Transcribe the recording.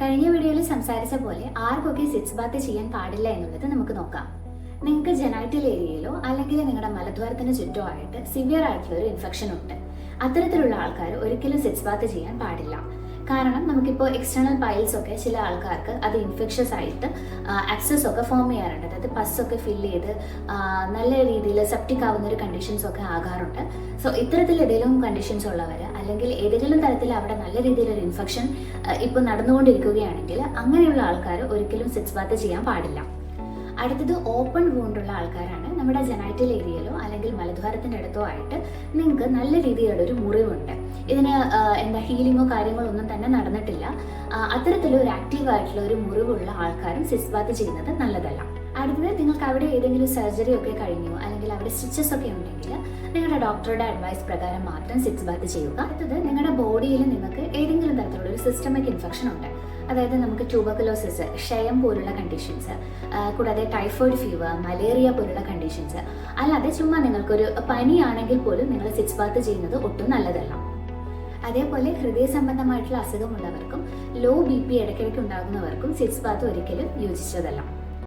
കഴിഞ്ഞ വീഡിയോയിൽ സംസാരിച്ച പോലെ ആർക്കൊക്കെ സിറ്റ്സ് ബാത്ത് ചെയ്യാൻ പാടില്ല എന്നുള്ളത് നമുക്ക് നോക്കാം. നിങ്ങൾക്ക് ജനൈറ്റൽ ഏരിയയിലോ അല്ലെങ്കിൽ നിങ്ങളുടെ മലദ്വാരത്തിന് ചുറ്റോ ആയിട്ട് സിവിയർ ആയിട്ടുള്ള ഒരു ഇൻഫെക്ഷൻ ഉണ്ട്. അത്തരത്തിലുള്ള ആൾക്കാർ ഒരിക്കലും സിറ്റ്സ് ബാത്ത് ചെയ്യാൻ പാടില്ല. കാരണം നമുക്കിപ്പോൾ എക്സ്റ്റേണൽ പൈൽസ് ഒക്കെ ചില ആൾക്കാർക്ക് അത് ഇൻഫെക്ഷസ് ആയിട്ട് ആക്സസ് ഒക്കെ ഫോം ചെയ്യാറുണ്ട്. അതായത് പസ്സൊക്കെ ഫില്ല് ചെയ്ത് നല്ല രീതിയിൽ സെപ്റ്റിക് ആവുന്ന ഒരു കണ്ടീഷൻസ് ഒക്കെ ആകാറുണ്ട്. സോ ഇത്തരത്തിൽ ഏതെങ്കിലും കണ്ടീഷൻസ് ഉള്ളവർ അല്ലെങ്കിൽ ഏതെങ്കിലും തരത്തിൽ അവിടെ നല്ല രീതിയിലൊരു ഇൻഫെക്ഷൻ ഇപ്പോൾ നടന്നുകൊണ്ടിരിക്കുകയാണെങ്കിൽ അങ്ങനെയുള്ള ആൾക്കാർ ഒരിക്കലും സിക്സ് ബാത്ത് ചെയ്യാൻ പാടില്ല. അടുത്തത് ഓപ്പൺ വൂണ്ടുള്ള ആൾക്കാരാണ്. നമ്മുടെ ജനാറ്റൽ ഏരിയയിലോ അല്ലെങ്കിൽ മലദ്വാരത്തിന്റെ അടുത്തോ ആയിട്ട് നിങ്ങൾക്ക് നല്ല രീതിയിലുള്ള ഒരു മുറിവുണ്ട്. ഇതിന് എന്താ ഹീലിങ്ങോ കാര്യങ്ങളോ ഒന്നും തന്നെ നടന്നിട്ടില്ല. അത്തരത്തിലൊരു ആക്റ്റീവ് ആയിട്ടുള്ള ഒരു മുറിവുള്ള ആൾക്കാരും സിസ്ബാത്ത് ചെയ്യുന്നത് നല്ലതല്ല. അടുത്തത് നിങ്ങൾക്ക് അവിടെ ഏതെങ്കിലും സർജറി ഒക്കെ കഴിഞ്ഞു അല്ലെങ്കിൽ അവിടെ സ്റ്റിച്ചസ് ഒക്കെ ഉണ്ടെങ്കിൽ നിങ്ങളുടെ ഡോക്ടറുടെ അഡ്വൈസ് പ്രകാരം മാത്രം സിക്സ് ബാത്ത് ചെയ്യുക. അടുത്തത് നിങ്ങളുടെ ബോഡിയിൽ നിങ്ങൾക്ക് ഏതെങ്കിലും തരത്തിലുള്ള ഒരു സിസ്റ്റമിക് ഇൻഫെക്ഷൻ ഉണ്ട്. അതായത് നമുക്ക് ട്യൂബക്കുലോസിസ് ക്ഷയം പോലുള്ള കണ്ടീഷൻസ് കൂടാതെ ടൈഫോയിഡ് ഫീവർ മലേറിയ പോലുള്ള കണ്ടീഷൻസ് അല്ലാതെ ചുമ്മാ നിങ്ങൾക്കൊരു പനിയാണെങ്കിൽ പോലും നിങ്ങൾ സിക്സ് ബാത്ത് ചെയ്യുന്നത് ഒട്ടും നല്ലതല്ല. അതേപോലെ ഹൃദയ സംബന്ധമായിട്ടുള്ള അസുഖമുള്ളവർക്കും ലോ ബി പി ഇടയ്ക്കിടയ്ക്ക് ഉണ്ടാകുന്നവർക്കും സിക്സ് ബാത്ത് ഒരിക്കലും യോജിച്ചതല്ല.